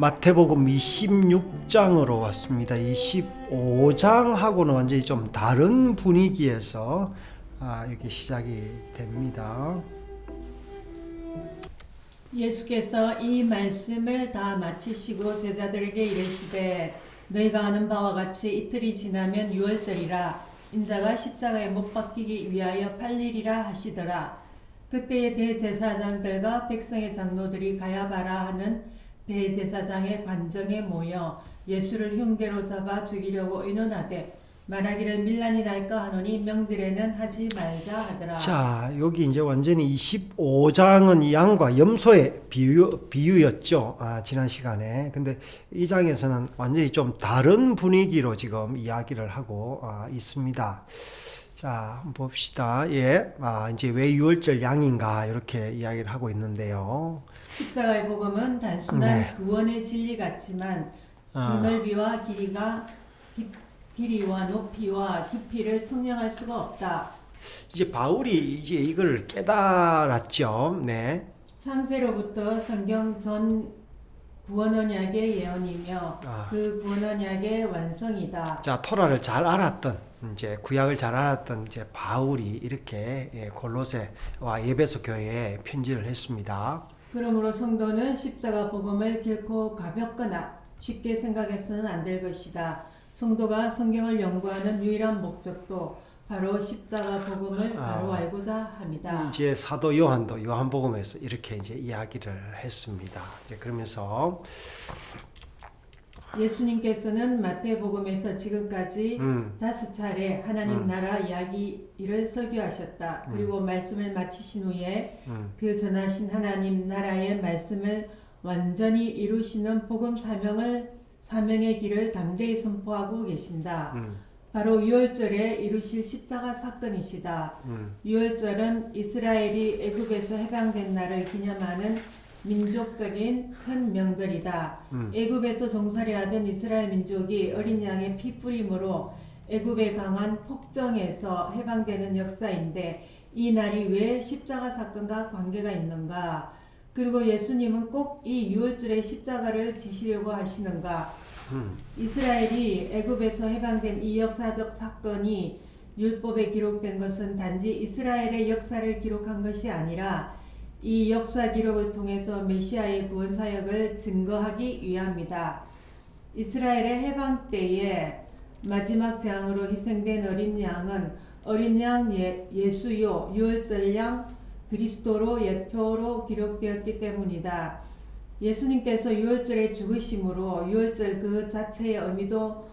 마태복음 26장으로 왔습니다. 25장하고는 완전히 좀 다른 분위기에서 아, 여기 시작이 됩니다. 예수께서 이 말씀을 다 마치시고 제자들에게 이르시되 너희가 아는 바와 같이 이틀이 지나면 유월절이라 인자가 십자가에 못 박히기 위하여 팔리리라 하시더라 그때의 대제사장들과 백성의 장로들이 가야바라 하는 대제사장의 관정에 모여 예수를 흉계로 잡아 죽이려고 의논하되 말하기를 밀란이 날까 하노니 명들에는 하지 말자 하더라 자, 여기 이제 완전히 25장은 이 양과 염소의 비유, 비유였죠. 아, 지난 시간에. 근데 이 장에서는 완전히 좀 다른 분위기로 지금 이야기를 하고 아, 있습니다. 자, 한번 봅시다. 예. 아, 이제 왜 유월절 양인가 이렇게 이야기를 하고 있는데요. 십자가의 복음은 단순한 네. 구원의 진리 같지만 아. 그 넓이와 길이가 깊- 길이와 높이와 깊이를 측량할 수가 없다. 이제 바울이 이제 이걸 깨달았죠. 네. 창세로부터 성경 전 구원 언약의 예언이며 아. 그 구원 언약의 완성이다. 자, 토라를 잘 알았던 이제 구약을 잘 알았던 이제 바울이 이렇게 예, 골로새와 예배소 교회에 편지를 했습니다. 그러므로 성도는 십자가 복음을 결코 가볍거나 쉽게 생각해서는 안 될 것이다. 성도가 성경을 연구하는 유일한 목적도 바로 십자가 복음을 아. 바로 알고자 합니다. 이제 사도 요한도 요한복음에서 이렇게 이제 이야기를 했습니다. 이제 그러면서 예수님께서는 마태복음에서 지금까지 음, 다섯 차례 하나님 음. 나라 이야기를 설교하셨다. 그리고 말씀을 마치신 후에 음, 그 전하신 하나님 나라의 말씀을 완전히 이루시는 복음 사명을 사명의 길을 담대히 선포하고 계신다. 음, 바로 유월절에 이루실 십자가 사건이시다. 음, 유월절은 이스라엘이 애굽에서 해방된 날을 기념하는 민족적인 큰 명절이다. 음. 애굽에서 종살이 하던 이스라엘 민족이 어린 양의 피 뿌림으로 애굽의 강한 폭정에서 해방되는 역사인데 이 날이 왜 십자가 사건과 관계가 있는가? 그리고 예수님은 꼭 이 유월절에 십자가를 지시려고 하시는가? 음. 이스라엘이 애굽에서 해방된 이 역사적 사건이 율법에 기록된 것은 단지 이스라엘의 역사를 기록한 것이 아니라 이 역사 기록을 통해서 메시아의 구원 사역을 증거하기 위함이다. 이스라엘의 해방 때에 마지막 재앙으로 희생된 어린 양은 어린 양 예, 예수요 유월절 양 그리스도로 예표로 기록되었기 때문이다. 예수님께서 유월절에 죽으심으로 유월절 그 자체의 의미도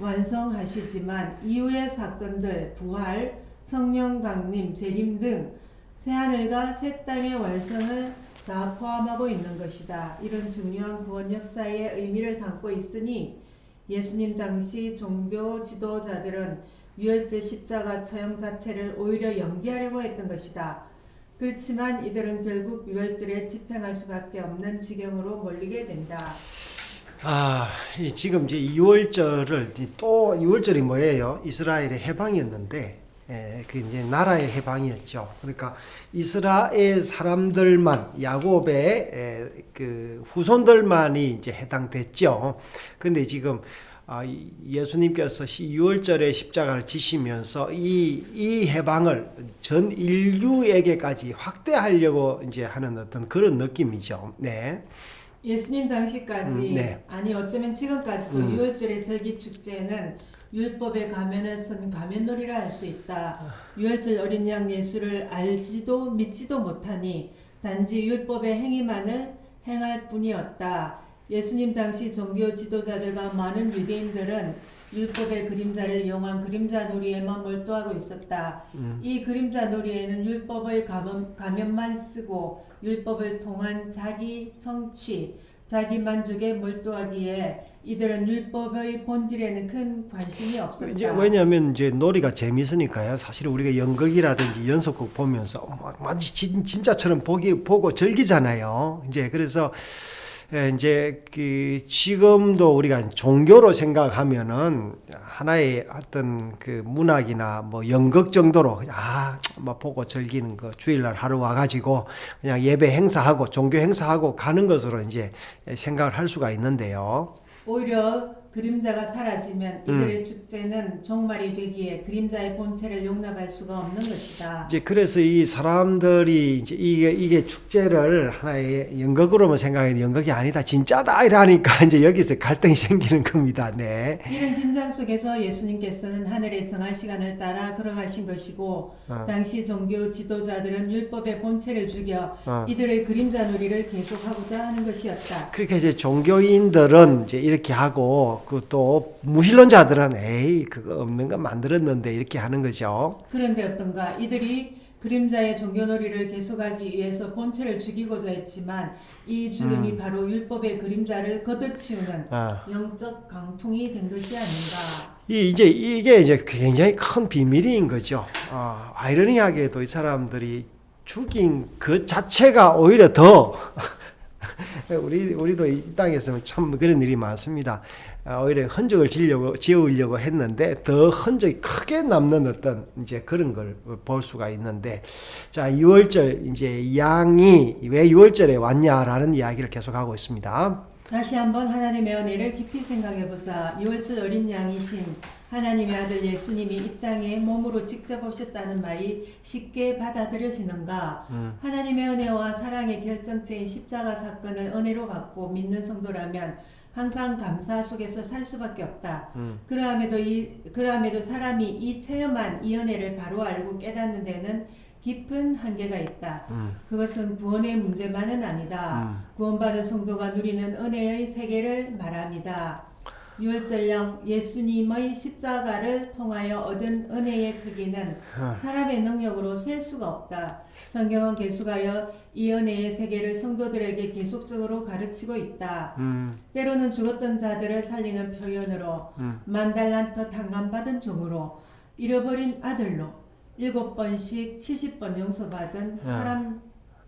완성하시지만 이후의 사건들 부활, 성령 강림, 재림 등 새하늘과 새 땅의 완성을 다 포함하고 있는 것이다. 이런 중요한 구원 역사의 의미를 담고 있으니 예수님 당시 종교 지도자들은 유월절 십자가 처형 자체를 오히려 연기하려고 했던 것이다. 그렇지만 이들은 결국 유월절에 집행할 수밖에 없는 지경으로 몰리게 된다. 아, 이 지금 이제 2월절을 또 2월절이 뭐예요? 이스라엘의 해방이었는데, 예, 그 이제 나라의 해방이었죠. 그러니까 이스라엘 사람들만 야곱의 에, 그 후손들만이 이제 해당됐죠. 근데 지금 아, 이- 예수님께서 6월절에 십자가를 지시면서 이, 이 해방을 전 인류에게까지 확대하려고 이제 하는 어떤 그런 느낌이죠. 네. 예수님 당시까지 음, 네. 아니 어쩌면 지금까지도 음. 유월절의 절기 축제는 율법의 가면을 쓴 가면놀이라 할 수 있다. 유월절 어린 양 예수를 알지도 믿지도 못하니 단지 율법의 행위만을 행할 뿐이었다. 예수님 당시 종교 지도자들과 많은 유대인들은 율법의 그림자를 이용한 그림자 놀이에만 몰두하고 있었다. 음. 이 그림자 놀이에는 율법의 가면, 가면만 쓰고 율법을 통한 자기 성취, 자기 만족에 몰두하기에 이들은 율법의 본질에는 큰 관심이 없었다. 이제 왜냐하면 이제 놀이가 재미있으니까요. 사실 우리가 연극이라든지 연속극 보면서 막 마치 진, 진짜처럼 보기 보고 즐기잖아요. 이제 그래서 예, 이제 그 지금도 우리가 종교로 생각하면은 하나의 어떤 그 문학이나 뭐 연극 정도로 그냥 아뭐 보고 즐기는 거 주일날 하루 와가지고 그냥 예배 행사하고 종교 행사하고 가는 것으로 이제 생각을 할 수가 있는데요. 오히려 그림자가 사라지면 음. 이들의 축제는 종말이 되기에 그림자의 본체를 용납할 수가 없는 것이다. 이제 그래서 이 사람들이 이제 이게 이게 축제를 하나의 연극으로만 생각해 연극이 아니다 진짜다 이러니까 이제 여기서 갈등이 생기는 겁니다. 네. 이런 긴장 속에서 예수님께서는 하늘에 정한 시간을 따라 걸어가신 것이고 어. 당시 종교 지도자들은 율법의 본체를 죽여 어. 이들의 그림자 놀이를 계속하고자 하는 것이었다. 그렇게 이제 종교인들은 이제 이렇게 하고 그 또 무신론자들은 에이 그거 없는 거 만들었는데 이렇게 하는 거죠. 그런데 어떤가 이들이 그림자의 종교놀이를 계속하기 위해서 본체를 죽이고자 했지만 이 죽음이 바로 율법의 그림자를 걷어치우는 아. 영적 강풍이 된 것이 아닌가. 이 이제 이게 이제 굉장히 큰 비밀인 거죠. 아, 아이러니하게도 이 사람들이 죽인 그 자체가 오히려 더 우리 우리도 이 땅에서 참 그런 일이 많습니다. 아, 오히려 흔적을 지려고 지우려고 했는데 더 흔적이 크게 남는 어떤 이제 그런 걸 볼 수가 있는데 자 6월절 이제 양이 왜 6월절에 왔냐라는 이야기를 계속하고 있습니다. 다시 한번 하나님의 은혜를 깊이 생각해 보자. 6월절 어린 양이신 하나님의 아들 예수님이 이 땅에 몸으로 직접 오셨다는 말이 쉽게 받아들여지는가? 음. 하나님의 은혜와 사랑의 결정체인 십자가 사건을 은혜로 받고 믿는 성도라면 항상 감사 속에서 살 수밖에 없다. 음. 그러함에도 이 그러함에도 사람이 이 체험한 이 은혜를 바로 알고 깨닫는 데는 깊은 한계가 있다. 음. 그것은 구원의 문제만은 아니다. 음. 구원받은 성도가 누리는 은혜의 세계를 말합니다. 유월절령 예수님의 십자가를 통하여 얻은 은혜의 크기는 어. 사람의 능력으로 셀 수가 없다. 성경은 계속하여 이 은혜의 세계를 성도들에게 계속적으로 가르치고 있다. 음. 때로는 죽었던 자들을 살리는 표현으로 음. 만달란트 탕감받은 종으로 잃어버린 아들로 일곱 번씩 70번 용서받은 어. 사람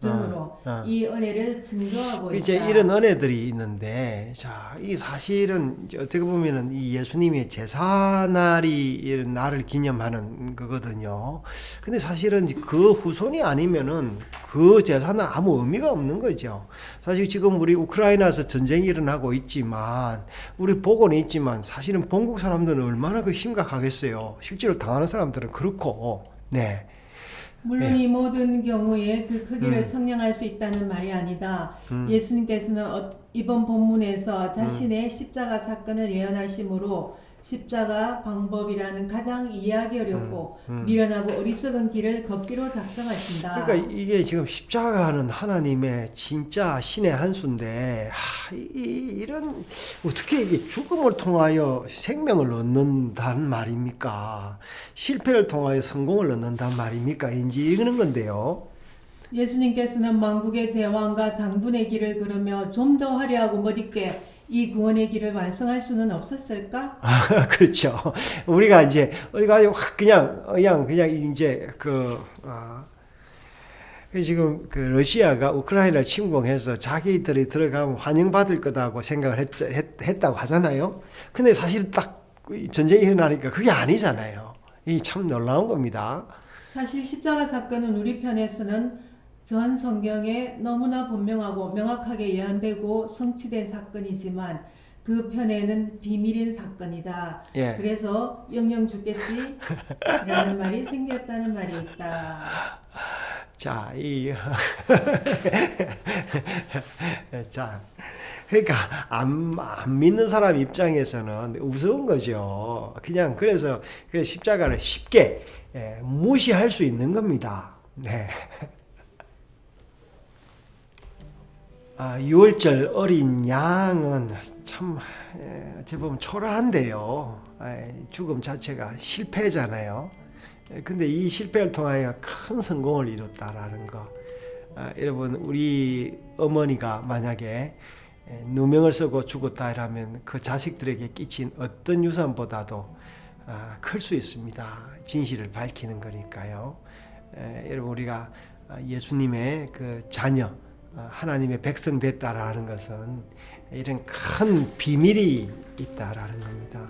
등으로 어. 이 은혜를 증거하고 있다. 이제 이런 은혜들이 있는데, 자, 이 사실은 이제 어떻게 보면은 이 예수님의 제사날이 이런 날을 기념하는 거거든요. 근데 사실은 그 후손이 아니면은 그 제사는 아무 의미가 없는 거죠. 사실 지금 우리 우크라이나에서 전쟁이 일어나고 있지만, 우리 보고는 있지만, 사실은 본국 사람들은 얼마나 그 심각하겠어요. 실제로 당하는 사람들은 그렇고, 네. 물론 이 모든 경우에 그 크기를 음. 청량할 수 있다는 말이 아니다. 음. 예수님께서는 어- 이번 본문에서 자신의 십자가 사건을 예언하심으로 십자가 방법이라는 가장 이해하기 어렵고 음, 음. 미련하고 어리석은 길을 걷기로 작정하신다. 그러니까 이게 지금 십자가는 하나님의 진짜 신의 한 수인데 하, 이, 이- 이런 어떻게 이게 죽음을 통하여 생명을 얻는다는 말입니까? 실패를 통하여 성공을 얻는다는 말입니까? 인지 이러는 건데요. 예수님께서는 만국의 제왕과 장군의 길을 걸으며 좀 더 화려하고 멋있게 이 구원의 길을 완성할 수는 없었을까? 그렇죠. 우리가 이제 확 그냥 그냥 그냥 이제 그 아, 그 지금 그 러시아가 우크라이나를 침공해서 자기들이 들어가면 환영받을 거다고 생각을 했, 했, 했다고 하잖아요. 근데 사실 딱이 전쟁이 일어나니까 그게 아니잖아요. 이 참 놀라운 겁니다. 사실 십자가 사건은 우리 편에서는 전 성경에 너무나 분명하고 명확하게 예언되고 성취된 사건이지만 그 편에는 비밀인 사건이다. 예. 그래서 영영 죽겠지? 라는 말이 생겼다는 말이 있다. 자, 이 자, 그러니까 안, 안 믿는 사람 입장에서는 우스운 거죠. 그냥 그래서 그래 십자가를 쉽게 예, 무시할 수 있는 겁니다. 네. 아, 6월절 어린 양은 참 예, 어찌 보면 초라한데요. 아, 죽음 자체가 실패잖아요. 예, 근데 이 실패를 통하여 큰 성공을 이뤘다라는 거. 아, 여러분 우리 어머니가 만약에 예, 누명을 쓰고 죽었다 이라면 그 자식들에게 끼친 어떤 유산보다도 아, 클수 있습니다. 진실을 밝히는 거니까요. 에, 여러분 우리가 아, 예수님의 그 자녀 어, 하나님의 백성 됐다라는 것은 이런 큰 비밀이 있다라는 겁니다.